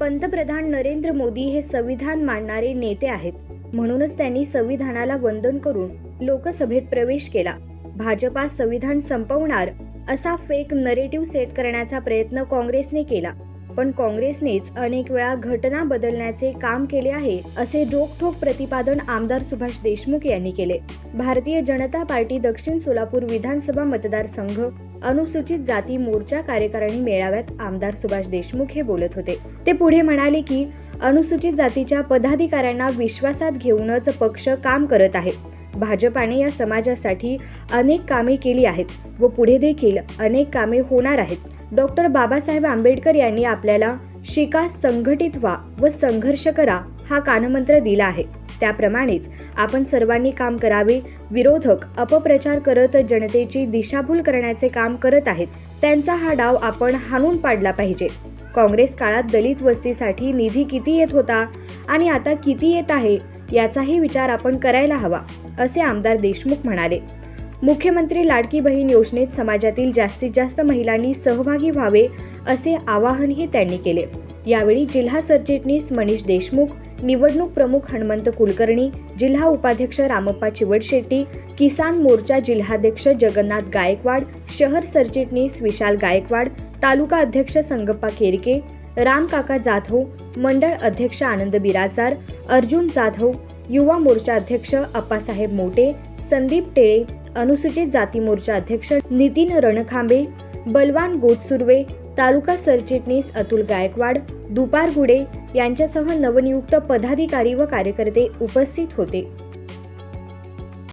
पंतप्रधान नरेंद्र मोदी हे संविधान मांडणारे नेते आहेत. म्हणूनच त्यांनी संविधानाला वंदन करून लोकसभेत प्रवेश केला. भाजपा संविधान संपवणार असा फेक नरेटिव्ह सेट करण्याचा प्रयत्न काँग्रेसने केला. पण काँग्रेसनेच अनेक वेळा घटना बदलण्याचे काम केले आहे असे रोखठोक प्रतिपादन आमदार सुभाष देशमुख यांनी केले. भारतीय जनता पार्टी दक्षिण सोलापूर विधानसभा मतदारसंघ अनुसूचित जाती मोर्चा कार्यकारिणी मेळाव्यात आमदार सुभाष देशमुख हे बोलत होते. ते पुढे म्हणाले की अनुसूचित जातीच्या पदाधिकाऱ्यांना विश्वासात घेऊनच पक्ष काम करत आहे. भाजपाने या समाजासाठी अनेक कामे केली आहेत व पुढे देखील अनेक कामे होणार आहेत. डॉक्टर बाबासाहेब आंबेडकर यांनी आपल्याला शिका संघटित व्हा व संघर्ष करा हा कानमंत्र दिला आहे. त्याप्रमाणेच आपण सर्वांनी काम करावे. विरोधक अपप्रचार करत जनतेची दिशाभूल करण्याचे काम करत आहेत. त्यांचा हा डाव आपण हाणून पाडला पाहिजे. काँग्रेस काळात दलित वस्तीसाठी निधी किती येत होता आणि आता किती येत आहे याचाही विचार आपण करायला हवा असे आमदार देशमुख म्हणाले. मुख्यमंत्री लाडकी बहीण योजनेत समाजातील जास्तीत जास्त महिलांनी सहभागी व्हावे असे आवाहनही त्यांनी केले. यावेळी जिल्हा सरचिटणीस मनीष देशमुख निवडणूक प्रमुख हनुमंत कुलकर्णी जिल्हा उपाध्यक्ष रामप्पा चिवडशेट्टी किसान मोर्चा जिल्हाध्यक्ष जगन्नाथ गायकवाड शहर सरचिटणीस विशाल गायकवाड तालुका अध्यक्ष संगप्पा केरके रामकाका जाधव मंडळ अध्यक्ष आनंद बिराजदार अर्जुन जाधव युवा मोर्चा अध्यक्ष अप्पासाहेब मोटे संदीप टेळे अनुसूचित जाती मोर्चा अध्यक्ष नितीन रणखांबे बलवान गोदसुर्वे तालुका सरचिटणीस अतुल गायकवाड दुपार गुडे यांच्यासह नवनियुक्त पदाधिकारी व कार्यकर्ते उपस्थित होते.